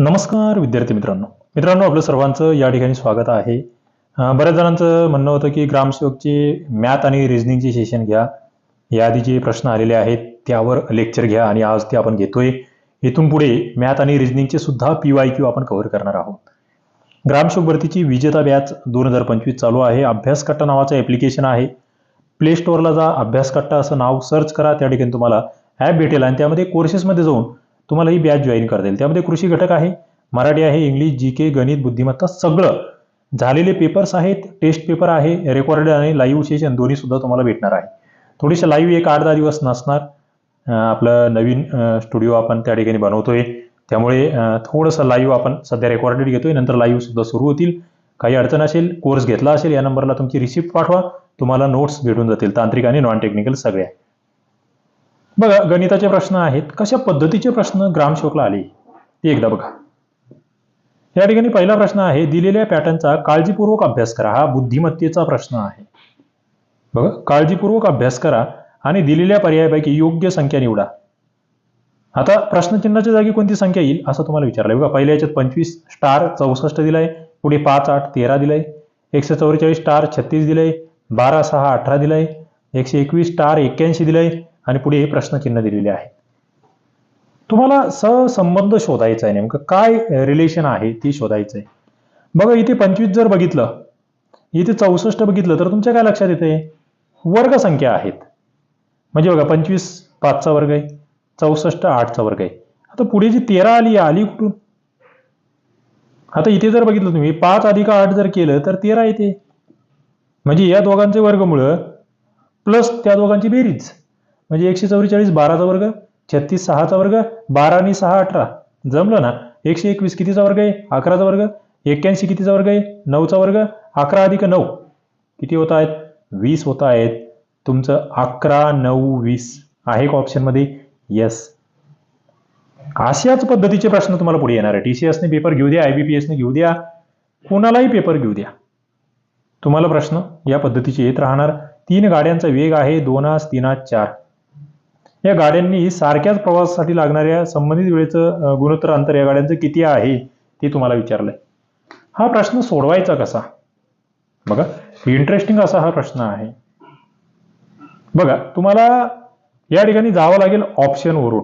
नमस्कार विद्यार्थी मित्रांनो. मित्रांनो आपलं सर्वांचं या ठिकाणी स्वागत आहे. बऱ्याच जणांचं म्हणणं होतं की ग्रामसेवकचे मॅथ आणि रिझनिंगचे सेशन घ्या. याआधी जे प्रश्न आलेले आहेत त्यावर लेक्चर घ्या आणि आज ते आपण घेतोय. इथून पुढे मॅथ आणि रिझनिंगचे सुद्धा पी वाय क्यू आपण कव्हर करणार आहोत. ग्रामसेवक भरतीची विजेता बॅच दोन हजार पंचवीस चालू आहे. अभ्यासकट्टा नावाचं ॲप्लिकेशन आहे. प्ले स्टोअरला जा अभ्यासकट्टा असं नाव सर्च करा. त्या ठिकाणी तुम्हाला ॲप भेटेल आणि त्यामध्ये कोर्सेसमध्ये जाऊन तुम्हाला ही बॅच जॉईन करता येईल. त्यामध्ये कृषी घटक आहे मराठी आहे इंग्लिश जी के गणित बुद्धिमत्ता सगळं. झालेले पेपर्स आहेत टेस्ट पेपर आहे रेकॉर्डेड आणि लाईव्ह सेशन दोन्ही सुद्धा तुम्हाला भेटणार आहे. थोडेसे लाईव्ह एक आठ दहा दिवस नसणार. आपलं नवीन स्टुडिओ आपण त्या ठिकाणी बनवतोय. त्यामुळे थोडंसं लाईव्ह आपण सध्या रेकॉर्डेड घेतोय नंतर लाईव्ह सुद्धा सुरू होतील. काही अडचण असेल कोर्स घेतला असेल या नंबरला तुमची रिसिप्ट पाठवा. तुम्हाला नोट्स भेटून जातील तांत्रिक आणि नॉन टेक्निकल सगळ्या. बघा गणिताचे प्रश्न आहेत. कशा पद्धतीचे प्रश्न ग्रामसेवकला आले? ते एकदा बघा. या ठिकाणी पहिला प्रश्न आहे दिलेल्या पॅटर्नचा काळजीपूर्वक अभ्यास करा. हा बुद्धिमत्तेचा प्रश्न आहे. बघा काळजीपूर्वक अभ्यास करा आणि दिलेल्या पर्यायापैकी योग्य संख्या निवडा. आता प्रश्नचिन्हाच्या जागी कोणती संख्या येईल असं तुम्हाला विचारलंय. बघा पहिल्या याच्यात पंचवीस स्टार चौसष्ट दिलाय पुढे पाच आठ तेरा दिलाय एकशे चौवेचाळीस स्टार छत्तीस दिलंय बारा सहा अठरा दिलाय एकशे एकवीस स्टार एक्क्याऐंशी दिलंय आणि पुढे हे प्रश्नचिन्ह दिलेले आहे तुम्हाला सहसंबंध शोधायचा आहे नेमकं. काय रिलेशन आहे ते शोधायचं आहे. बघा इथे पंचवीस जर बघितलं इथे चौसष्ट बघितलं तर तुमच्या काय लक्षात येते वर्गसंख्या आहेत. म्हणजे बघा पंचवीस पाचचा वर्ग आहे चौसष्ट आठचा वर्ग आहे. आता पुढे जी तेरा आली आली कुठून? आता इथे जर बघितलं तुम्ही पाच अधिक आठ जर केलं तर तेरा येते. म्हणजे या दोघांचे वर्गमुळं प्लस त्या दोघांची बेरीज. म्हणजे एकशे चौवेचाळीस बाराचा वर्ग छत्तीस सहाचा वर्ग बारा आणि सहा अठरा. जमलं ना? एकशे एकवीस कितीचा वर्ग आहे? अकराचा वर्ग. एक्क्याऐंशी कितीचा वर्ग आहे? नऊचा वर्ग. अकरा अधिक नऊ. किती होत आहेत? वीस होत आहेत. तुमचं अकरा नऊ वीस. आहे का ऑप्शनमध्ये येस अशाच पद्धतीचे प्रश्न तुम्हाला पुढे येणार आहे टी सी एसने पेपर घेऊ द्या आय बी पी एसने घेऊ द्या. कोणालाही पेपर घेऊ द्या. तुम्हाला प्रश्न या पद्धतीचे येत राहणार. तीन गाड्यांचा वेग आहे दोन आस तीन आज चार. या गाड्यांनी सारख्याच प्रवासासाठी लागणाऱ्या संबंधित वेळेचं गुणोत्तर अंतर या गाड्यांचं किती आहे ते तुम्हाला विचारलंय. हा प्रश्न सोडवायचा कसा? बघा इंटरेस्टिंग असा हा प्रश्न आहे. बघा तुम्हाला या ठिकाणी जावं लागेल ऑप्शनवरून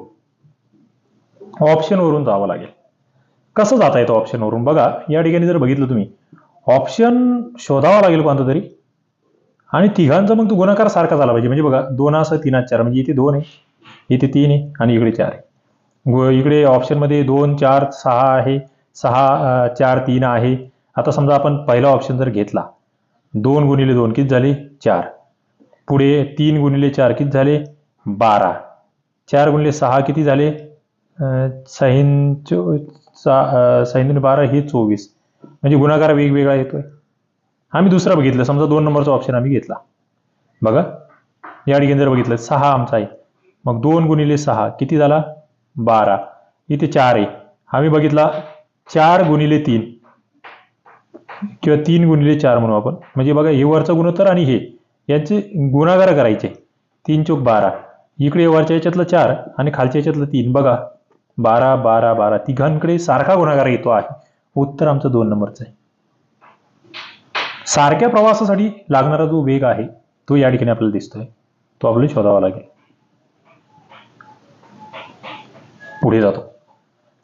ऑप्शनवरून जावं लागेल. कसं जाता येतं ऑप्शनवरून बघा या ठिकाणी जर बघितलं तुम्ही ऑप्शन शोधावा लागेल कोणता तरी. आणि तिघांचा मग तो गुणाकार सारखा झाला पाहिजे. म्हणजे बघा दोन असं तीन चार म्हणजे इथे दोन आहे. इथे तीन आहे आणि इकडे चार आहे. इकडे ऑप्शनमध्ये दोन चार सहा आहे. सहा चार तीन आहे. आता समजा आपण पहिला ऑप्शन जर घेतला दोन गुणिले दोन किती झाले? चार. पुढे तीन गुणिले चार किती झाले? बारा. चार गुणिले सहा किती झाले? अं, सहीन चो सा- सहीन बारा हे चोवीस. म्हणजे गुणाकार वेगवेगळा येतोय. आम्ही दुसरा बघितलं. समजा दोन नंबरचा ऑप्शन आम्ही घेतला. बघा. या ठिकाणी जर बघितलं सहा आमचा आहे. मग दोन गुणिले सहा. किती झाला? बारा. इथे चार आहे. आम्ही बघितला. चार गुणिले तीन. किंवा तीन गुणिले चार म्हणू आपण. म्हणजे बघा हे वरचं गुणोत्तर आणि हे. यांचे गुणाकार करायचे. तीन चोक बारा. इकडे वरच्या याच्यातलं चार आणि खालच्या याच्यातलं तीन. बघा. बारा बारा बारा. तिघांकडे सारखा गुणाकार येतो आहे. उत्तर आमचं दोन नंबरचं आहे. सारख्या प्रवासासाठी लागणारा जो वेग आहे तो या ठिकाणी आपल्याला दिसतोय. तो आपल्याला शोधावा लागेल. पुढे जातो.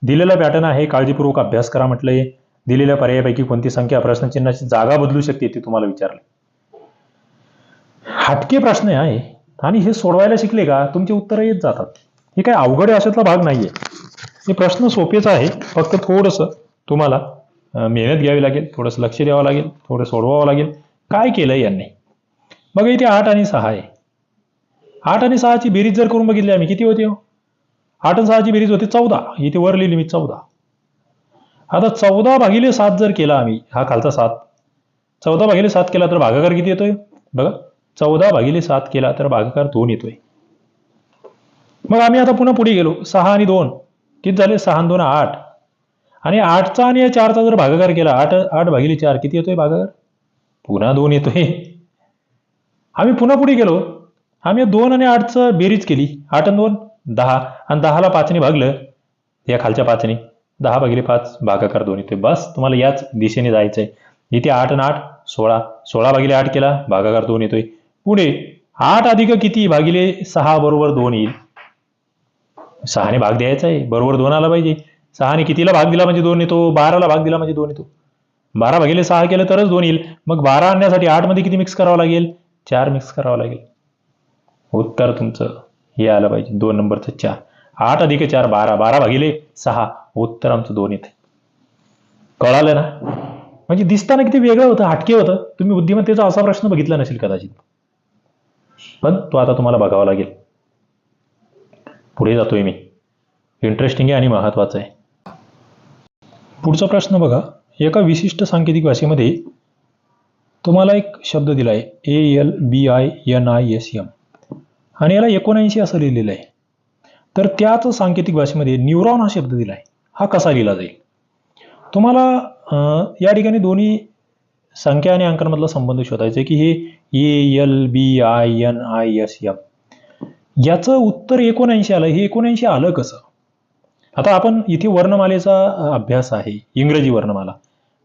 दिलेला पॅटर्न आहे काळजीपूर्वक अभ्यास करा म्हटलंय. दिलेल्या पर्यायापैकी कोणती संख्या प्रश्नचिन्हाची जागा बदलू शकते ते तुम्हाला विचारले हटके प्रश्न आहे आणि हे सोडवायला शिकले का? तुमचे उत्तरं येत जातात. हे काय अवघड अशातला भाग नाहीये. हे प्रश्न सोपेच आहे फक्त थोडंसं तुम्हाला मेहनत घ्यावी लागेल थोडंसं लक्ष द्यावं लागेल थोडं सोडवावं लागेल. काय केलं यांनी? बघा इथे आठ आणि सहा आहे. आठ आणि सहाची बेरीज जर करून बघितली आम्ही किती होते हो? आठ आणि सहाची बेरीज होते चौदा. इथे वर लिहिली मी चौदा. आता चौदा भागिले सात जर केला आम्ही हा खालचा सात. चौदा भागिले सात केला तर भागाकार किती येतोय? बघा चौदा भागिले सात केला तर भागाकार दोन येतोय. मग आम्ही आता पुन्हा पुढे गेलो. सहा आणि दोन. किती झाले? सहा आणि दोन आठ. आणि आठचा आणि या चारचा जर भागाकार केला आठ आठ भागिले चार किती येतोय भागाकार? पुन्हा दोन येतोय. आम्ही पुन्हा पुढे गेलो. आम्ही दोन आणि आठचं बेरीज केली. आठ आणि दोन. दहा. आणि दहाला पाचने भागलं. या खालच्या पाचने. दहा भागिले पाच भागाकार दोन येतोय बस तुम्हाला याच दिशेने जायचं आहे इथे आठ आणि आठ सोळा. सोळा भागिले आठ केला भागाकार दोन येतोय. पुढे आठ अधिक किती? भागिले सहा बरोबर दोन येईल. सहाने भाग द्यायचा आहे बरोबर दोन आला पाहिजे. सहाने कितीला भाग दिला म्हणजे दोन येतो? बाराला भाग दिला म्हणजे दोन येतो. बारा भागिले सहा केलं तरच दोन येईल. मग बारा आणण्यासाठी आठमध्ये किती मिक्स करावं लागेल? चार मिक्स करावं लागेल. उत्तर तुमचं. हे आलं पाहिजे. दोन नंबरचं चार. आठ अधिक चार बारा. बारा भागिले सहा. उत्तर आमचं दोन येते. कळालं ना? म्हणजे दिसताना किती वेगळं होतं हटके होतं. तुम्ही बुद्धिमत्तेचा असा प्रश्न बघितला नसेल कदाचित. पण तो आता तुम्हाला बघावा लागेल. पुढे जातोय मी. इंटरेस्टिंग आहे आणि महत्वाचं आहे. पुढचा प्रश्न बघा. एका विशिष्ट सांकेतिक भाषेमध्ये तुम्हाला एक शब्द दिला आहे A L B I N I S M आणि याला एकोणऐंशी असं लिहिलेलं आहे. तर त्याच सांकेतिक भाषेमध्ये न्यूरॉन हा शब्द दिला आहे. हा कसा लिहिला जाईल? तुम्हाला या ठिकाणी दोन्ही संख्या आणि अंकांमधला संबंध शोधायचा आहे की हे A L B I N I S M याचं उत्तर एकोणऐंशी आलं. हे एकोणऐंशी आलं कसं? आता आपण इथे वर्णमालेचा अभ्यास आहे. इंग्रजी वर्णमाला.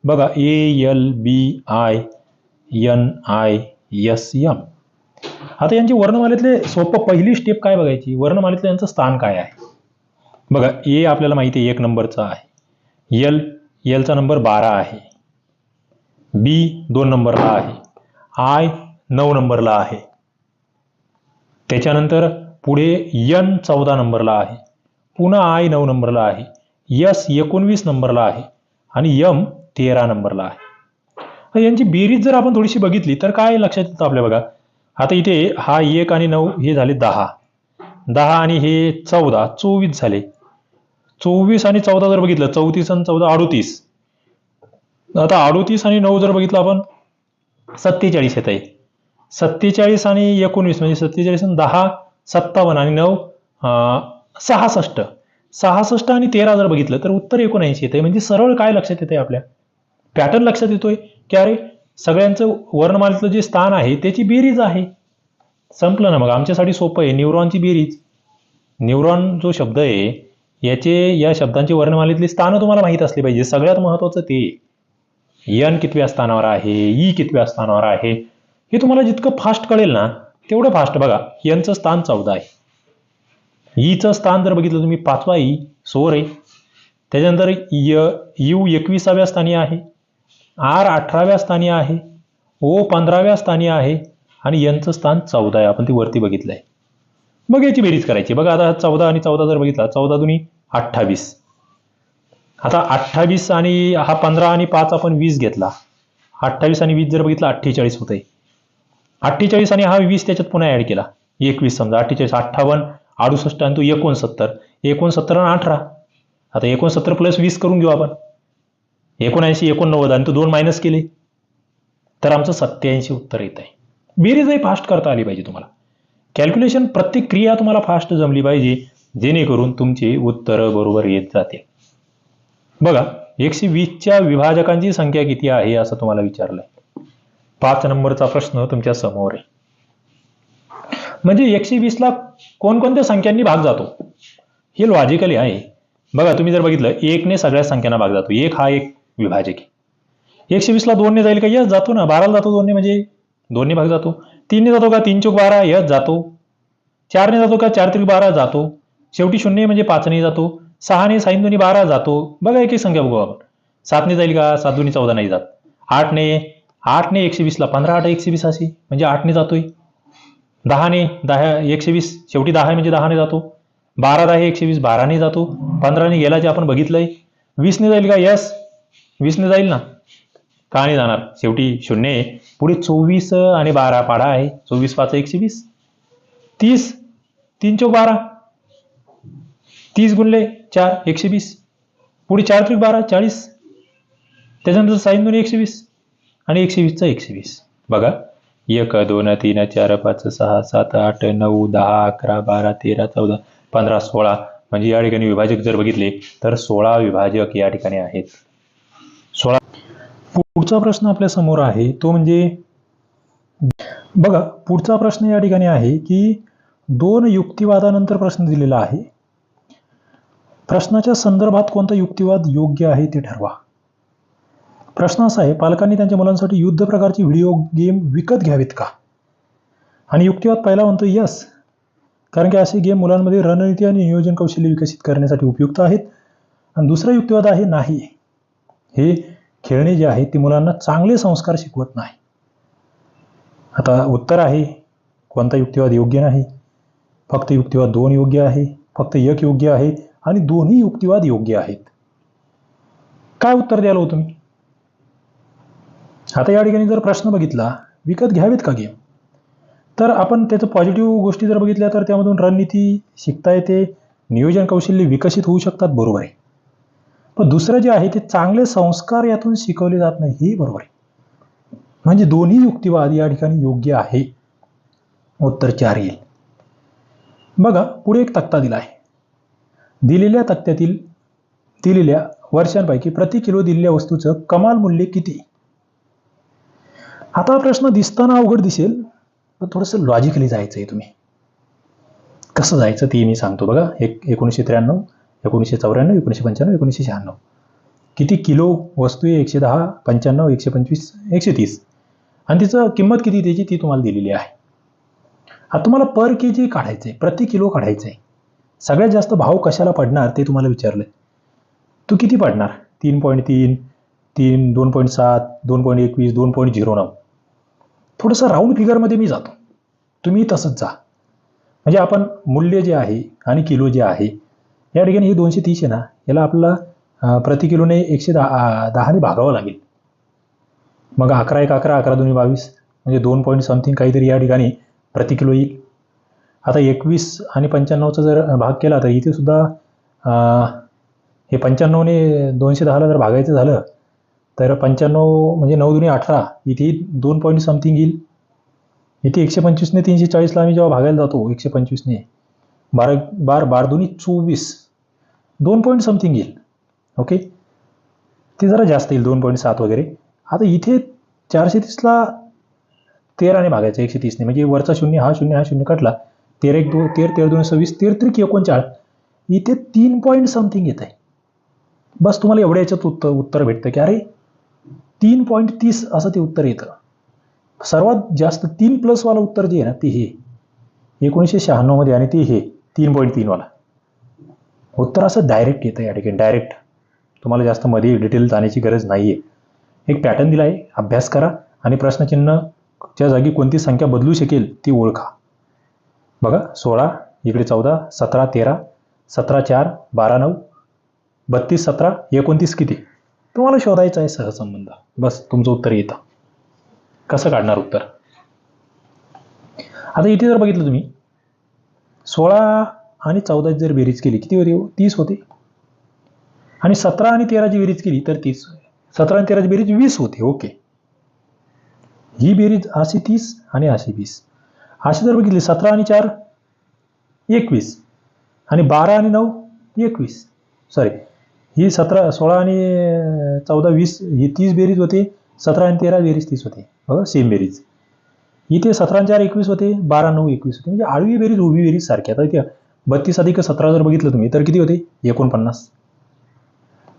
बघा A L B I N I S M आता यांची वर्णमालेतले सोपं पहिली स्टेप काय बघायची? वर्णमालेतलं यांचं स्थान काय आहे? बघा ए आपल्याला माहिती आहे एक नंबरचा आहे. यल यलचा नंबर बारा आहे. बी दोन नंबरला आहे. आय नऊ नंबरला आहे. त्याच्यानंतर पुढे यन चौदा नंबरला आहे. पुन्हा आय नऊ नंबरला आहे. यस एकोणवीस नंबरला आहे. आणि यम तेरा नंबरला आहे. यांची बेरीज जर आपण थोडीशी बघितली तर काय लक्षात येतं आपल्या बघा? आता इथे हा एक आणि नऊ हे झाले दहा. दहा आणि हे चौदा चोवीस झाले. चोवीस आणि चौदा जर बघितलं चौतीस आणि चौदा अडोतीस. आता अडोतीस आणि नऊ जर बघितलं आपण सत्तेचाळीस येत आहे. सत्तेचाळीस आणि एकोणवीस म्हणजे सत्तेचाळीस आणि दहा सत्तावन्न आणि नऊ सहासष्ट. सहासष्ट आणि तेरा जर बघितलं तर उत्तर एकोणऐंशी येते म्हणजे सरळ काय लक्षात येते आपल्या? पॅटर्न लक्षात येतोय? की अरे सगळ्यांचं वर्णमालेतलं जे स्थान आहे त्याची बेरीज आहे. संपलं ना मग. आमच्यासाठी सोपं आहे. न्यूरॉनची बेरीज. न्यूरॉन जो शब्द आहे याचे या शब्दांचे वर्णमालेतली स्थानं तुम्हाला माहीत असली पाहिजे. सगळ्यात महत्त्वाचं ते यन कितव्या स्थानावर आहे ई कितव्या स्थानावर आहे हे तुम्हाला जितकं फास्ट कळेल ना तेवढं फास्ट बघा. यनचं स्थान चौदा आहे. ईचं स्थान जर बघितलं तुम्ही पाचवा ई सोर आहे. त्याच्यानंतर य यू एकविसाव्या स्थानी आहे. आर अठराव्या स्थानी आहे ओ पंधराव्या स्थानी आहे आणि यांचं स्थान चौदा आहे. आपण ती वरती बघितलं आहे मग याची बेरीज करायची. बघा आता चौदा आणि चौदा जर बघितला चौदा दुनी अठ्ठावीस. आता अठ्ठावीस आणि हा पंधरा आणि पाच आपण वीस घेतला. अठ्ठावीस आणि वीस जर बघितला अठ्ठेचाळीस होते अठ्ठेचाळीस आणि हा वीस त्याच्यात पुन्हा ऍड केला. एकवीस समजा अठ्ठेचाळीस अठ्ठावन्न अडुसष्ट आणि तो एकोणसत्तर. एकोणसत्तर आणि अठरा. आता एकोणसत्तर प्लस वीस करून घेऊ आपण. एकोणऐंशी एकोणनव्वद आणि तू दोन मायनस केले. तर आमचं सत्याऐंशी उत्तर येत आहे. बेरीजही फास्ट करता आली पाहिजे तुम्हाला. कॅल्क्युलेशन प्रत्येक क्रिया तुम्हाला फास्ट जमली पाहिजे जेणेकरून तुमची उत्तरं बरोबर येत जातील. बघा एकशे वीसच्या विभाजकांची संख्या किती आहे असं तुम्हाला विचारलंय. पाच नंबरचा प्रश्न तुमच्यासमोर आहे. म्हणजे एकशे वीसला कोणकोणत्या संख्यांनी भाग जातो? हे लॉजिकली आहे. बघा तुम्ही जर बघितलं एकने सगळ्या संख्यांना भाग जातो. एक हा एक विभाजकी एकशे वीसला दोनने जाईल का? यस जातो ना. बाराला जातो दोनने म्हणजे दोन्ही भाग जातो. तीनने जातो का? तीन चौक बारा यस जातो. चारने जातो का? चार त्रिक बारा जातो. शेवटी शून्य म्हणजे पाचने जातो. सहाने साईन दोन्ही बारा जातो. बघा एक एक संख्या बघू आपण. सातने जाईल का? सात दोन्ही चौदा नाही जात. आठने आठने एकशे वीसला पंधरा आठ एकशे वीस अशी. म्हणजे आठने जातोय. दहाने दहा एकशे वीस शेवटी दहा म्हणजे दहाने जातो. बारा दहा एकशे वीस बाराने जातो. पंधराने गेला जे आपण बघितलंय. वीसने जाईल का? यस वीसने जाईल ना? का नाही जाणार? शेवटी शून्य आहे. पुढे चोवीस आणि बारा पाडा आहे. चोवीस पाच एकशे वीस. तीस. तीन चौक बारा. तीस गुणले चार एकशे वीस. पुढे चार त्रिक बारा चाळीस. त्याच्यानंतर साईन दोन एकशे वीस. आणि एकशे वीसचा एकशे वीस. बघा. एक दोन तीन चार पाच सहा सात आठ नऊ दहा अकरा बारा तेरा चौदा पंधरा सोळा. म्हणजे या ठिकाणी विभाजक जर बघितले तर सोळा विभाजक या ठिकाणी आहेत. सोळा पुढचा प्रश्न आपल्यासमोर आहे तो म्हणजे बघा पुढचा प्रश्न या ठिकाणी आहे की दोन युक्तिवादानंतर प्रश्न दिलेला आहे. प्रश्नाच्या संदर्भात कोणता युक्तिवाद योग्य आहे ते ठरवा. प्रश्न असा आहे पालकांनी त्यांच्या मुलांसाठी युद्ध प्रकारची व्हिडिओ गेम विकत घ्यावेत का? आणि युक्तिवाद पहिला म्हणतो यस. कारण की असे गेम मुलांमध्ये रणनीती आणि नियोजन कौशल्य विकसित करण्यासाठी उपयुक्त आहेत. आणि दुसरा युक्तिवाद आहे नाही. हे खेळणे जे आहे ते मुलांना चांगले संस्कार शिकवत नाही. आता उत्तर आहे कोणता युक्तिवाद योग्य नाही. फक्त युक्तिवाद दोन योग्य आहे फक्त एक योग्य आहे आणि दोन्ही युक्तिवाद योग्य आहेत. काय उत्तर द्याल हो तुम्ही? आता या ठिकाणी जर प्रश्न बघितला विकत घ्यावेत का गेम? तर आपण त्याचं पॉझिटिव्ह गोष्टी जर बघितल्या तर त्यामधून रणनीती शिकता येते नियोजन कौशल्य विकसित होऊ शकतात बरोबर आहे. पण दुसरं जे आहे ते चांगले संस्कार यातून शिकवले जात नाही हे बरोबर आहे. म्हणजे दोन्ही युक्तिवाद या ठिकाणी योग्य आहे. उत्तर चार येईल. बघा पुढे एक तक्ता दिला आहे. दिलेल्या तक्त्यातील दिलेल्या वर्षांपैकी प्रति किलो दिलेल्या वस्तूचं कमाल मूल्य किती? आता प्रश्न दिसताना अवघड दिसेल तर थोडंसं लॉजिकली जायचं आहे तुम्ही. कसं जायचं ते मी सांगतो बघा. एक एकोणीसशे त्र्याण्णव एकोणीसशे चौऱ्याण्णव एकोणीसशे पंच्याण्णव एकोणीसशे शहाण्णव. किती किलो वस्तू आहे? एकशे दहा पंच्याण्णव एकशे पंचवीस एकशे तीस. आणि तिचं किंमत किती त्याची? ती तुम्हाला दिलेली आहे. आता तुम्हाला पर के जी काढायचं आहे प्रति किलो काढायचं आहे सगळ्यात जास्त भाव कशाला पडणार ते तुम्हाला विचारलं तू किती पडणार? तीन पॉईंट तीन तीन दोन पॉईंट सात दोन पॉईंट एकवीस दोन पॉईंट झिरो नऊ. थोडंसं राऊंड फिगरमध्ये मी जातो. तुम्ही तसंच जा. म्हणजे आपण मूल्य जे आहे आणि किलो जे आहे या ठिकाणी हे दोनशे तीस आहे ना याला आपल्याला प्रति किलोने एकशे दहा दहाने भागावं लागेल. मग अकरा एक अकरा अकरा दोन्ही बावीस म्हणजे दोन पॉईंट समथिंग काहीतरी या ठिकाणी प्रति किलो येईल. आता एकवीस आणि पंच्याण्णवचा जर भाग केला तर इथे सुद्धा हे पंच्याण्णवने दोनशे दहाला जर भागायचं झालं तर पंच्याण्णव म्हणजे नऊ दुनी अठरा इथे दोन पॉईंट समथिंग येईल. इथे एकशे पंचवीसने तीनशे चाळीसला आम्ही जेव्हा भागायला जातो एकशे पंचवीसने बारा बार बार दोन्ही चोवीस. दोन पॉईंट समथिंग येईल. ओके ते जरा जास्त येईल दोन पॉईंट सात वगैरे. आता इथे चारशे तीसला तेराने मागायचं एकशे तीसने. म्हणजे वरचा शून्य हा शून्य हा शून्य कटला. तेरा एक दो तेर तेरा दोन सव्वीस तेर त्रिक एकोणचाळीस इथे तीन पॉईंट समथिंग येत आहे बस तुम्हाला एवढ्या याच्यात उत्तर उत्तर भेटतं की अरे तीन पॉईंट तीस असं ते उत्तर येतं. सर्वात जास्त तीन प्लसवाला उत्तर जे आहे ना ते हे. एकोणीसशे शहाण्णवमध्ये आणि ते हे तीन पॉईंट तीनवाला. उत्तर असं डायरेक्ट येतं या ठिकाणी डायरेक्ट तुम्हाला जास्त मध्ये डिटेल जाण्याची गरज नाही आहे एक पॅटर्न दिला आहे अभ्यास करा आणि प्रश्नचिन्हच्या जागी कोणती संख्या बदलू शकेल ती ओळखा. बघा सोळा इकडे चौदा सतरा तेरा सतरा चार बारा नऊ बत्तीस सतरा एकोणतीस किती? तुम्हाला शोधायचं आहे सहसंबंध बस तुमचं उत्तर येतं कसं काढणार उत्तर? आता इथे जर बघितलं तुम्ही सोळा आणि चौदाची जर बेरीज केली किती होती हो? तीस होते. आणि सतरा आणि तेराची बेरीज केली तर तीस. सतरा आणि तेराची बेरीज वीस होते ओके. ही बेरीज अशी तीस आणि अशी वीस. अशी जर बघितली सतरा आणि चार एकवीस. आणि बारा आणि नऊ एकवीस. सॉरी ही सतरा सोळा आणि चौदा वीस ही तीस बेरीज होते. सतरा आणि तेरा बेरीज तीस होते. बघा सेम बेरीज. इथे सतरा चार एकवीस होते बारा नऊ एकवीस होते. म्हणजे आडवी बेरीज उभी बेरीज सारखी. आता इथे बत्तीस अधिक सतरा जर बघितलं तुम्ही तर किती होते? एकोणपन्नास.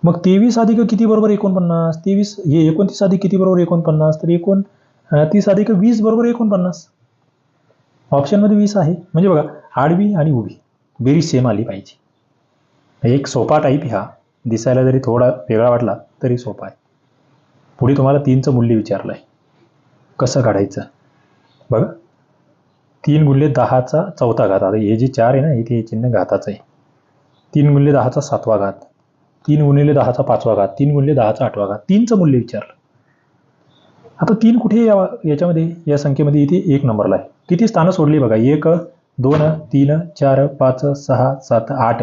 मग तेवीस अधिक किती बरोबर एकोणपन्नास? तेवीस हे एकोणतीस अधिक किती बरोबर एकोणपन्नास? तर एकोण तीस अधिक वीस बरोबर एकोणपन्नास. ऑप्शनमध्ये वीस आहे. म्हणजे बघा आडवी आणि उभी बेरीज सेम आली पाहिजे. एक सोपा टाईप ह्या दिसायला जरी थोडा वेगळा वाटला तरी सोपा आहे. पुढे तुम्हाला तीनचं मूल्य विचारलं आहे कसं काढायचं? बघा. तीन गुल्ले दहाचा चौथा घात. आता हे जे चार आहे ना इथे हे चिन्ह घाताचं आहे. तीन गुल्ले दहाचा सातवा घात. तीन गुणिले दहाचा पाचवा घात. तीन गुणले दहाचा आठवा घात. तीनचं मूल्य विचारलं. आता तीन कुठे या याच्यामध्ये या संख्येमध्ये इथे एक नंबरला आहे. किती स्थानं सोडली बघा. एक दोन तीन चार पाच सहा सात आठ.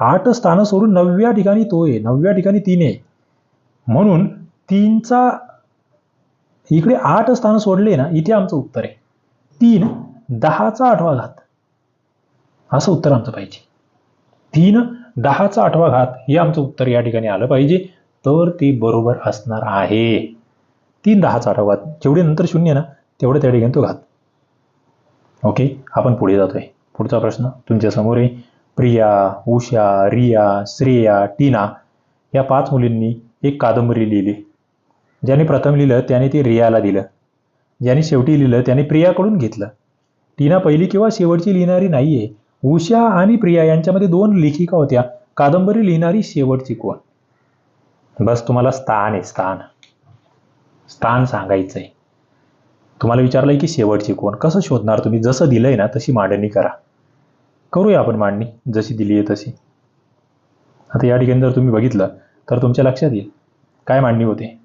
आठ स्थानं सोडून नवव्या ठिकाणी तो आहे. नवव्या ठिकाणी तीन आहे. म्हणून तीनचा इकडे आठ स्थानं सोडले ना इथे आमचं उत्तर आहे. तीन दहाचा आठवा घात. असं उत्तर आमचं पाहिजे. तीन दहाचा आठवा घात हे आमचं उत्तर या ठिकाणी आलं पाहिजे. तर ते बरोबर असणार आहे. तीन दहाचा आठवा घात. जेवढे नंतर शून्य ना तेवढे त्या ठिकाणी तो घात. ओके? आपण पुढे जातोय. पुढचा प्रश्न तुमच्यासमोर आहे. प्रिया उषा रिया श्रेया टीना या पाच मुलींनी एक कादंबरी लिहिली. ज्याने प्रथम लिहिलं त्याने ती रियाला दिलं. ज्याने शेवटी लिहिलं त्याने प्रियाकडून घेतलं. टीना पहिली किंवा शेवटची लिहिणारी नाहीये. उषा आणि प्रिया यांच्यामध्ये दोन लेखिका होत्या. कादंबरी लिहिणारी शेवटची कोण? बस तुम्हाला स्थान आहे स्थान. स्थान सांगायचं आहे तुम्हाला विचारलंय की शेवटची कोण? कसं शोधणार तुम्ही? जसं दिलंय ना तशी मांडणी करा. करूया आपण मांडणी जशी दिली आहे तशी. आता या ठिकाणी जर तुम्ही बघितलं तर तुमच्या लक्षात येईल. काय मांडणी होते?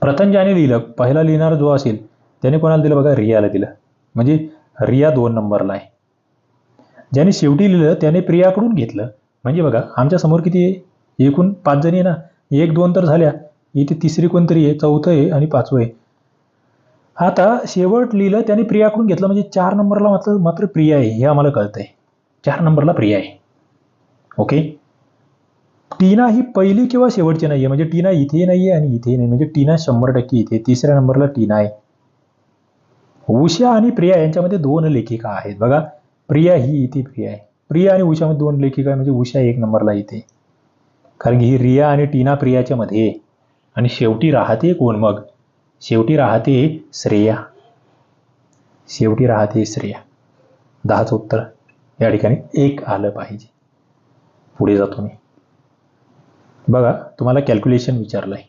प्रथम ज्याने लिहिलं पहिला लिहिणारा जो असेल त्याने कोणाला दिलं बघा? रियाला दिलं. म्हणजे रिया दोन नंबरला आहे. ज्याने शेवटी लिहिलं त्याने प्रियाकडून घेतलं. म्हणजे बघा आमच्यासमोर किती आहे? एकूण पाच जणी आहे ना? एक दोन तर झाल्या. इथे तिसरी कोणतरी आहे? चौथं आहे आणि पाचवं आहे. आता शेवट लिहिलं त्याने प्रियाकडून घेतलं. म्हणजे चार नंबरला मात्र मात्र प्रिया आहे हे आम्हाला कळतंय. चार नंबरला प्रिया आहे. ओके? टीना ही पहिली किंवा शेवटची नाही आहे म्हणजे टीना इथे नाही आहे आणि इथे नाही. म्हणजे टीना शंभर टक्के इथे. तिसऱ्या नंबरला टीना आहे. उषा आणि प्रिया यांच्यामध्ये दोन लेखिका आहेत. बघा प्रिया ही इथे प्रिया आहे. प्रिया आणि उषामध्ये दोन लेखिका आहे म्हणजे उषा एक नंबरला इथे. कारण की ही रिया आणि टीना प्रियाच्या मध्ये आणि शेवटी राहते कोण मग? शेवटी राहते श्रेया. शेवटी राहते श्रेया. दहाचं उत्तर. या ठिकाणी एक आलं पाहिजे. पुढे जातो मी. बघा तुम्हाला कॅल्क्युलेशन विचारलंय.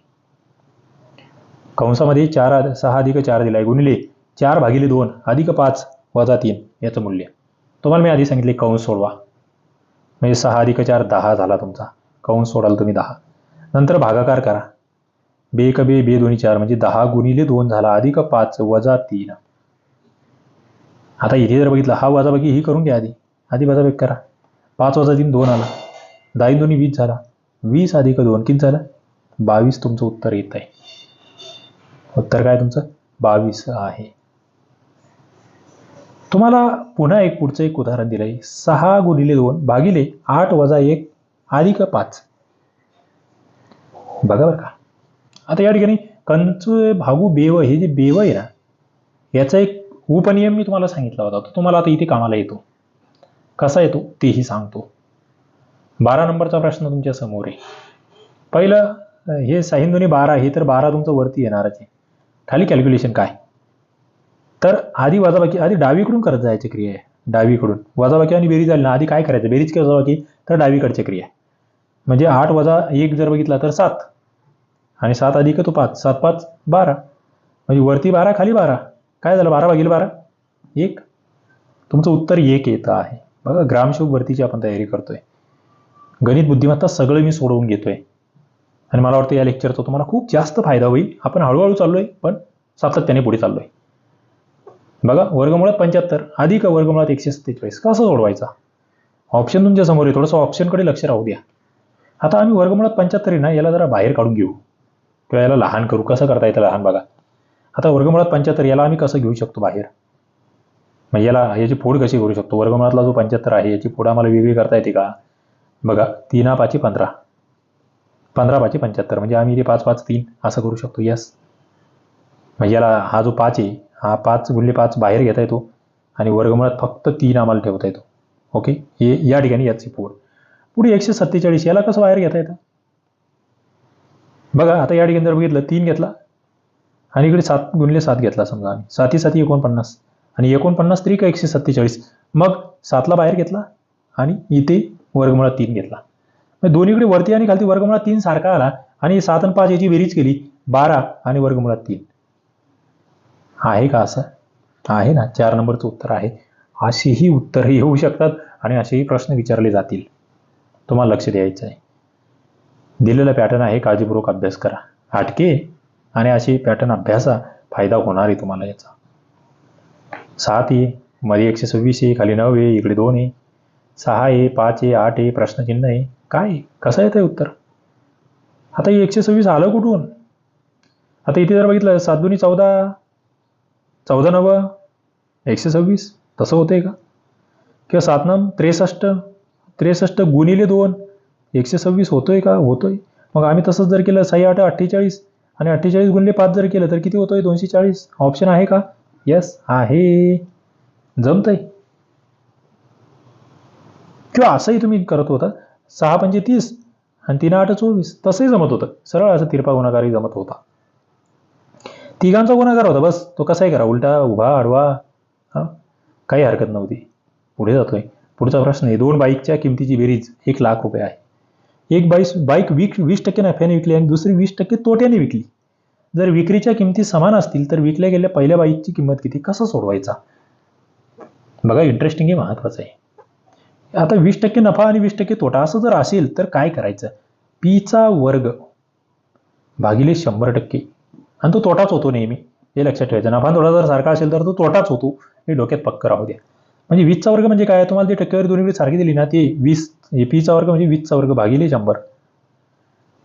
कंसामध्ये चार सहा अधिक चार दिलाय. गुणिले चार भागिले दोन अधिक पाच वजा तीन याचं मूल्य. तुम्हाला मी आधी सांगितले कंस सोडवा. म्हणजे सहा अधिक चार दहा झाला तुमचा. कंस सोडाल तुम्ही दहा. नंतर भागाकार करा. बे क बे बे दोन्ही चार म्हणजे दहा गुणिले दोन झाला अधिक पाच वजा तीन. आता इथे जर बघितलं हा वजाबाकी ही करून घ्या आधी. आधी वजाबाकी करा. पाच वजा तीन दोन आला. दहा दोन्ही वीस झाला. वीस अधिक दोन किती झालं? बावीस तुमचं उत्तर येत आहे उत्तर काय तुमचं? बावीस आहे. तुम्हाला पुन्हा एक पुढचं एक उदाहरण दिलं आहे सहा गुणिले दोन भागिले आठ वजा एक अधिक पाच. बघा बरं का. आता या ठिकाणी कंच भागू बेव हे जे बेव आहे ना याचा एक उपनियम मी तुम्हाला सांगितला होता. तो तुम्हाला आता इथे कामाला येतो. कसा येतो? तेही सांगतो. बारा नंबरचा प्रश्न तुमच्यासमोर आहे. पहिलं हे साहिंदुनी बारा हे तर बारा तुमचं वरती येणारच आहे. खाली कॅल्क्युलेशन काय? तर आधी वजाबाकी आधी डावीकडून करत जायची क्रिया आहे. डावीकडून. वजाबाकी आणि बेरीज आली ना आधी काय करायचं? बेरीज वजाबाकी तर डावीकडची क्रिया आहे. म्हणजे आठ वजा एक जर बघितला तर सात. आणि सात अधिक तो पाच. सात पाच बारा. म्हणजे वरती बारा खाली बारा. काय झालं? बारा भागील बारा. एक. तुमचं उत्तर एक येतं आहे. बघा ग्रामशोक भरतीची आपण तयारी करतोय. गणित बुद्धिमत्ता सगळं मी सोडवून घेतोय. आणि मला वाटतं या लेक्चरचा तुम्हाला खूप जास्त फायदा होईल. आपण हळूहळू चाललोय पण सातत्याने पुढे चाललोय. बघा वर्गमुळात पंच्याहत्तर अधिक वर्गमुळात एकशे सत्तेचाळीस. कसं सोडवायचा? ऑप्शन तुमच्यासमोर आहे. थोडंसं ऑप्शनकडे लक्ष राहू द्या. आता आम्ही वर्गमुळात पंच्याहत्तर आहे ना याला जरा बाहेर काढून घेऊ. किंवा याला लहान करू. कसं करता येतं लहान बघा. आता वर्गमुळात पंच्याहत्तर याला आम्ही कसं घेऊ शकतो बाहेर? मग याला याची फोड कशी करू शकतो? वर्गमुळातला जो पंच्याहत्तर आहे याची फोड आम्हाला वेगळी करता येते का? बघा तीना पाची पंधरा. पंधरा पाची पंच्याहत्तर म्हणजे आम्ही इथे पाच पाच तीन असं करू शकतो. यस म्हणजे याला हा जो पाच आहे हा पाच गुणले पाच बाहेर घेता येतो आणि वर्गमुळात फक्त तीन आम्हाला ठेवता येतो. ओके? हे या ठिकाणी याची पोड पुढे एकशे सत्तेचाळीस याला कसं बाहेर घेता येतं? बघा आता या ठिकाणी जर बघितलं तीन घेतला आणि इकडे सात गुणले सात घेतला समजा आम्ही. साती साती एकोणपन्नास. आणि एकोणपन्नास त्रिक एकशे सत्तेचाळीस. मग सातला बाहेर घेतला आणि इथे वर्गमुळात तीन घेतला. मग दोन्हीकडे वरती आणि खालती वर्गमुळात तीन सारखा आला आणि सात आणि पाच याची बेरीज केली बारा आणि वर्गमुळात तीन. आहे का असं? आहे ना. चार नंबरचं उत्तर आहे. अशीही उत्तरं येऊ शकतात आणि असेही प्रश्न विचारले जातील. तुम्हाला लक्ष द्यायचं आहे. दिलेला पॅटर्न आहे काळजीपूर्वक अभ्यास करा. आटके आणि असे पॅटर्न अभ्यासा. फायदा होणार आहे तुम्हाला याचा. सात ए. मध्ये एकशे सव्वीस आहे खाली नऊ आहे इकडे दोन आहे सहा आहे पाच आहे आठ आहे प्रश्नचिन्ह आहे काय? कसं येतं आहे उत्तर? आता एकशे सव्वीस आलं कुठून? आता इथे जर बघितलं सात दोन्ही चौदा. चौदा नवं? एकशे सव्वीस? तसं होतंय का? किंवा सात नम त्रेसष्ट? त्रेसष्ट गुणिले दोन? एकशे सव्वीस होतोय का? होतोय. मग आम्ही तसंच जर केलं सही आठ अठ्ठेचाळीस आणि अठ्ठेचाळीस गुणले पाच जर केलं तर किती होतोय? दोनशे चाळीस. ऑप्शन आहे का? यस आहे. जमतंय. किंवा असंही तुम्ही करत होता. सहा पंचे तीस आणि तीन आठ चोवीस. तसंही जमत होतं. सरळ असं तिरपा गुणाकारही जमत होता. तिघांचा गुणाकार होता बस. तो कसाही करा? उलटा उभा आडवा. काही हरकत नव्हती. पुढे जातोय. पुढचा प्रश्न आहे दोन बाईकच्या किमतीची बेरीज एक लाख रुपये आहे. एक बाईस बाईक वीक वीस टक्के नफ्याने विकली आणि दुसरी वीस टक्के तोट्याने विकली. जर विक्रीच्या किमती समान असतील तर विकल्या गेल्या पहिल्या बाईकची किंमत किती? कसा सोडवायचा? बघा इंटरेस्टिंग हे महत्वाचं आहे. आता वीस टक्के नफा आणि वीस टक्के तोटा असं जर असेल तर काय करायचं? पीचा वर्ग. भागिले शंभर टक्के. आणि तो तोटाच होतो नेहमी. हे लक्षात ठेवायचं. नफा थोडा जर सारखा असेल तर तो तोटाच होतो. हे डोक्यात पक्क राहू द्या. म्हणजे वीसचा वर्ग म्हणजे काय? तुम्हाला ती टक्केवारी दोन्ही सारखी दिली ना ती वीस हे पीचा वर्ग म्हणजे वीसचा वर्ग भागिले शंभर.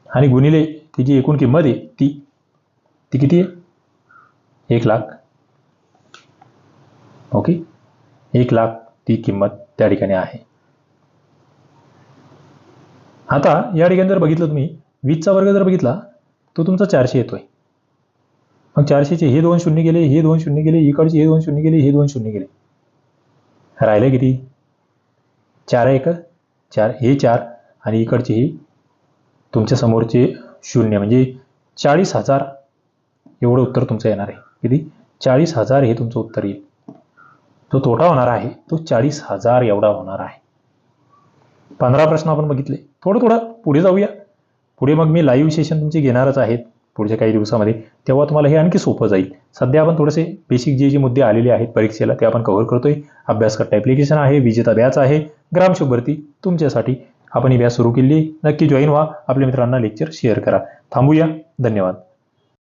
आणि गुणिले ती जी एकूण किंमत आहे ती ती किती आहे? एक लाख. ओके? एक लाख ती किंमत त्या ठिकाणी आहे. आता या ठिकाणी जर बघितलं तुम्ही वीसचा वर्ग जर बघितला तो तुमचा चारशे येतोय. मग चारशेचे हे दोन शून्य गेले हे दोन शून्य गेले इकडचे हे दोन शून्य गेले हे दोन शून्य गेले. राहिले किती? चार एक चार हे चार आणि इकडचे हे तुमच्या समोरचे शून्य. म्हणजे चाळीस हजार एवढं उत्तर तुमचं येणार आहे. किती? चाळीस हजार हे तुमचं उत्तर येईल. जो तोटा होणार आहे. तो चाळीस हजार एवढा होणार आहे. पंधरा प्रश्न आपण बघितले. थोडं थोडं पुढे जाऊया. पुढे मग मी लाईव्ह सेशन तुमचे घेणारच आहेत. पुढच्या काही दिवसामध्ये तेव्हा तुम्हाला हे आणखी सोपं जाईल. सध्या आपण थोडेसे बेसिक जे जे मुद्दे आलेले आहेत परीक्षेला ते आपण कव्हर करतोय. अभ्यास करता ॲप्लिकेशन आहे विजेता बॅच आहे ग्रामशोक भरती तुमच्यासाठी आपण ही बॅच सुरू केली. नक्की जॉईन व्हा. आपल्या मित्रांना लेक्चर शेअर करा. थांबूया. धन्यवाद.